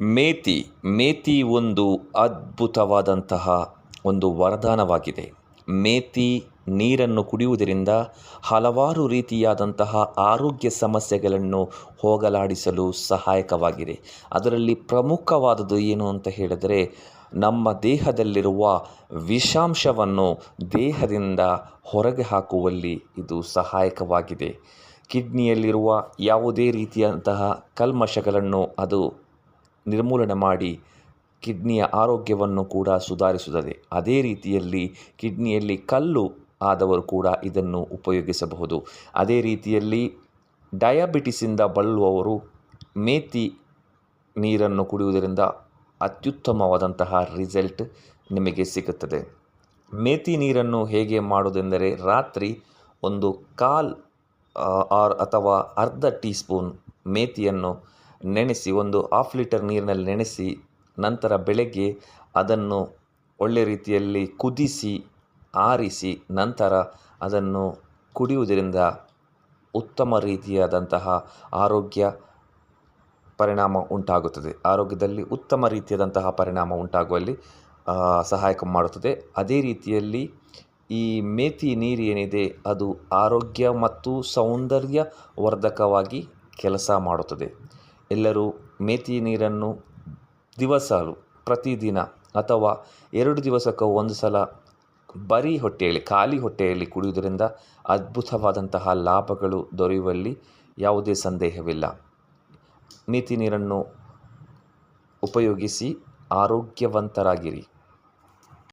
ಮೇಥಿ ಮೇತಿ ಒಂದು ಅದ್ಭುತವಾದಂತಹ ಒಂದು ವರದಾನವಾಗಿದೆ. ಮೇತಿ ನೀರನ್ನು ಕುಡಿಯುವುದರಿಂದ ಹಲವಾರು ರೀತಿಯಾದಂತಹ ಆರೋಗ್ಯ ಸಮಸ್ಯೆಗಳನ್ನು ಹೋಗಲಾಡಿಸಲು ಸಹಾಯಕವಾಗಿದೆ. ಅದರಲ್ಲಿ ಪ್ರಮುಖವಾದದ್ದು ಏನು ಅಂತ ಹೇಳಿದರೆ, ನಮ್ಮ ದೇಹದಲ್ಲಿರುವ ವಿಷಾಂಶವನ್ನು ದೇಹದಿಂದ ಹೊರಗೆ ಹಾಕುವಲ್ಲಿ ಇದು ಸಹಾಯಕವಾಗಿದೆ. ಕಿಡ್ನಿಯಲ್ಲಿರುವ ಯಾವುದೇ ರೀತಿಯಂತಹ ಕಲ್ಮಶಗಳನ್ನು ಅದು ನಿರ್ಮೂಲನೆ ಮಾಡಿ ಕಿಡ್ನಿಯ ಆರೋಗ್ಯವನ್ನು ಕೂಡ ಸುಧಾರಿಸುತ್ತದೆ. ಅದೇ ರೀತಿಯಲ್ಲಿ ಕಿಡ್ನಿಯಲ್ಲಿ ಕಲ್ಲು ಆದವರು ಕೂಡ ಇದನ್ನು ಉಪಯೋಗಿಸಬಹುದು. ಅದೇ ರೀತಿಯಲ್ಲಿ ಡಯಾಬಿಟಿಸಿಂದ ಬಳಲುವವರು ಮೇತಿ ನೀರನ್ನು ಕುಡಿಯುವುದರಿಂದ ಅತ್ಯುತ್ತಮವಾದಂತಹ ರಿಸಲ್ಟ್ ನಿಮಗೆ ಸಿಗುತ್ತದೆ. ಮೇತಿ ನೀರನ್ನು ಹೇಗೆ ಮಾಡುವುದೆಂದರೆ ರಾತ್ರಿ ಒಂದು ಕಾಲ್ ಆರ್ ಅಥವಾ ಅರ್ಧ ಟೀ ಸ್ಪೂನ್ ನೆನೆಸಿ ಒಂದು ಹಾಫ್ ಲೀಟರ್ ನೀರಿನಲ್ಲಿ ನೆನೆಸಿ ನಂತರ ಬೆಳಗ್ಗೆ ಅದನ್ನು ಒಳ್ಳೆ ರೀತಿಯಲ್ಲಿ ಕುದಿಸಿ, ಆರಿಸಿ ನಂತರ ಅದನ್ನು ಕುಡಿಯುವುದರಿಂದ ಉತ್ತಮ ರೀತಿಯಾದಂತಹ ಆರೋಗ್ಯ ಪರಿಣಾಮ ಉಂಟಾಗುತ್ತದೆ. ಆರೋಗ್ಯದಲ್ಲಿ ಉತ್ತಮ ರೀತಿಯಾದಂತಹ ಪರಿಣಾಮ ಉಂಟಾಗುವಲ್ಲಿ ಸಹಾಯಕ ಮಾಡುತ್ತದೆ. ಅದೇ ರೀತಿಯಲ್ಲಿ ಈ ಮೇತಿ ನೀರು ಏನಿದೆ, ಅದು ಆರೋಗ್ಯ ಮತ್ತು ಸೌಂದರ್ಯ ವರ್ಧಕವಾಗಿ ಕೆಲಸ ಮಾಡುತ್ತದೆ. ಎಲ್ಲರೂ ಮೇತಿ ನೀರನ್ನು ದಿವಸಲು ಪ್ರತಿದಿನ ಅಥವಾ ಎರಡು ದಿವಸಕ್ಕೂ ಒಂದು ಸಲ ಬರೀ ಹೊಟ್ಟೆಯಲ್ಲಿ, ಖಾಲಿ ಹೊಟ್ಟೆಯಲ್ಲಿ ಕುಡಿಯುವುದರಿಂದ ಅದ್ಭುತವಾದಂತಹ ಲಾಭಗಳು ದೊರೆಯುವಲ್ಲಿ ಯಾವುದೇ ಸಂದೇಹವಿಲ್ಲ. ಮೇಥಿ ನೀರನ್ನು ಉಪಯೋಗಿಸಿ ಆರೋಗ್ಯವಂತರಾಗಿರಿ.